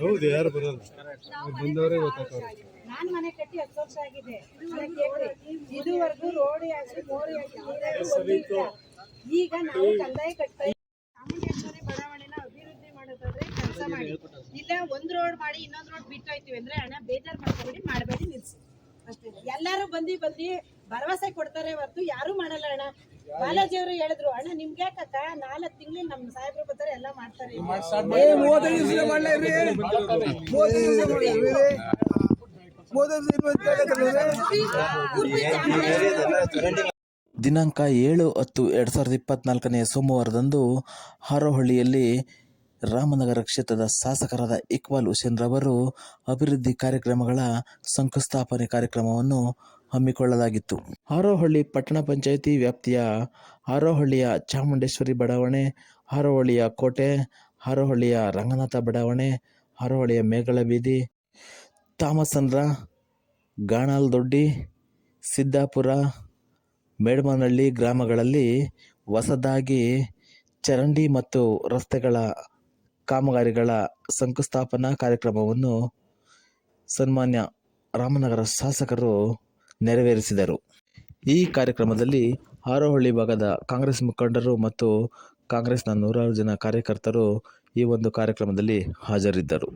ಹೌದು, ಯಾರು ಬರಲ್ಲ. ಬಂದವರೇ ಗೊತ್ತಾಗ್ತಾರೆ ನಾನ್ ಮನೆ ಕಟ್ಟಿ ಹತ್ತು ವರ್ಷ ಆಗಿದೆ. ಇದುವರೆಗೂ ರೋಡ್ ಹಾಕಿ ಮೋರಿ ಹಾಕಿ ಈಗ ನಾವು ಕಂದಾಯ ಕಟ್ತಾ. ಚಾಮುಂಡೇಶ್ವರಿ ಬಡಾವಣೆನ ಅಭಿವೃದ್ಧಿ ಮಾಡೋದಾದ್ರೆ ಕೆಲಸ ಮಾಡಿ. ಇಲ್ಲ, ಒಂದ್ ರೋಡ್ ಮಾಡಿ, ಇನ್ನೊಂದ್ ರೋಡ್ ಬಿಟ್ಟು ಹೋಯ್ತಿವಿ ಅಂದ್ರೆ ಹಣ ಬೇಜಾರ್ ಮಾಡ್ಕೊಬೇಡಿ, ಮಾಡಬೇಡಿ, ನಿಲ್ಸಿ. ಅಷ್ಟೇ. ಎಲ್ಲಾರು ಬಂದಿ ಬಂದಿ ಭರವಸೆ ಕೊಡ್ತಾರೆ ಹೊರತು ಯಾರು ಮಾಡಲ್ಲ ಅಣ್ಣ. ಬಾಲಾಜಿ ಅವರು ಹೇಳಿದ್ರು ಅಣ್ಣ ನಿಮ್ಗೆ ಯಾಕಕ್ಕ? ನಾಲ್ಕು ತಿಂಗಳು ನಮ್ ಸಾಹೇಬ್ರು ಬರ್ತಾರೆ ಎಲ್ಲ ಮಾಡ್ತಾರೆ. ದಿನಾಂಕ ಏಳು ಹತ್ತು ಎರಡು ಸಾವಿರದ ಇಪ್ಪತ್ನಾಲ್ಕನೇ ಸೋಮವಾರದಂದು ಹಾರೋಹಳ್ಳಿಯಲ್ಲಿ ರಾಮನಗರ ಕ್ಷೇತ್ರದ ಶಾಸಕರಾದ ಇಕ್ಬಾಲ್ ಹುಸೇನ್ ರವರು ಅಭಿವೃದ್ಧಿ ಕಾರ್ಯಕ್ರಮಗಳ ಶಂಕುಸ್ಥಾಪನೆ ಕಾರ್ಯಕ್ರಮವನ್ನು ಹಮ್ಮಿಕೊಳ್ಳಲಾಗಿತ್ತು. ಹಾರೋಹಳ್ಳಿ ಪಟ್ಟಣ ಪಂಚಾಯಿತಿ ವ್ಯಾಪ್ತಿಯ ಹಾರೋಹಳ್ಳಿಯ ಚಾಮುಂಡೇಶ್ವರಿ ಬಡಾವಣೆ, ಹಾರೋಹಳ್ಳಿಯ ಕೋಟೆ, ಹಾರೋಹಳ್ಳಿಯ ರಂಗನಾಥ ಬಡಾವಣೆ, ಹಾರೋಹಳ್ಳಿಯ ಮೇಗಳ ಬೀದಿ, ತಾಮಸಂದ್ರ, ಗಾಣಾಲ್ದೊಡ್ಡಿ, ಸಿದ್ದಾಪುರ, ಮೇಡ್ಮನಹಳ್ಳಿ ಗ್ರಾಮಗಳಲ್ಲಿ ಹೊಸದಾಗಿ ಚರಂಡಿ ಮತ್ತು ರಸ್ತೆಗಳ ಕಾಮಗಾರಿಗಳ ಶಂಕುಸ್ಥಾಪನಾ ಕಾರ್ಯಕ್ರಮವನ್ನು ಸನ್ಮಾನ್ಯ ರಾಮನಗರ ಶಾಸಕರು ನೆರವೇರಿಸಿದರು. ಈ ಕಾರ್ಯಕ್ರಮದಲ್ಲಿ ಹಾರೋಹಳ್ಳಿ ಭಾಗದ ಕಾಂಗ್ರೆಸ್ ಮುಖಂಡರು ಮತ್ತು ಕಾಂಗ್ರೆಸ್ನ ನೂರಾರು ಜನ ಕಾರ್ಯಕರ್ತರು ಈ ಒಂದು ಕಾರ್ಯಕ್ರಮದಲ್ಲಿ ಹಾಜರಿದ್ದರು.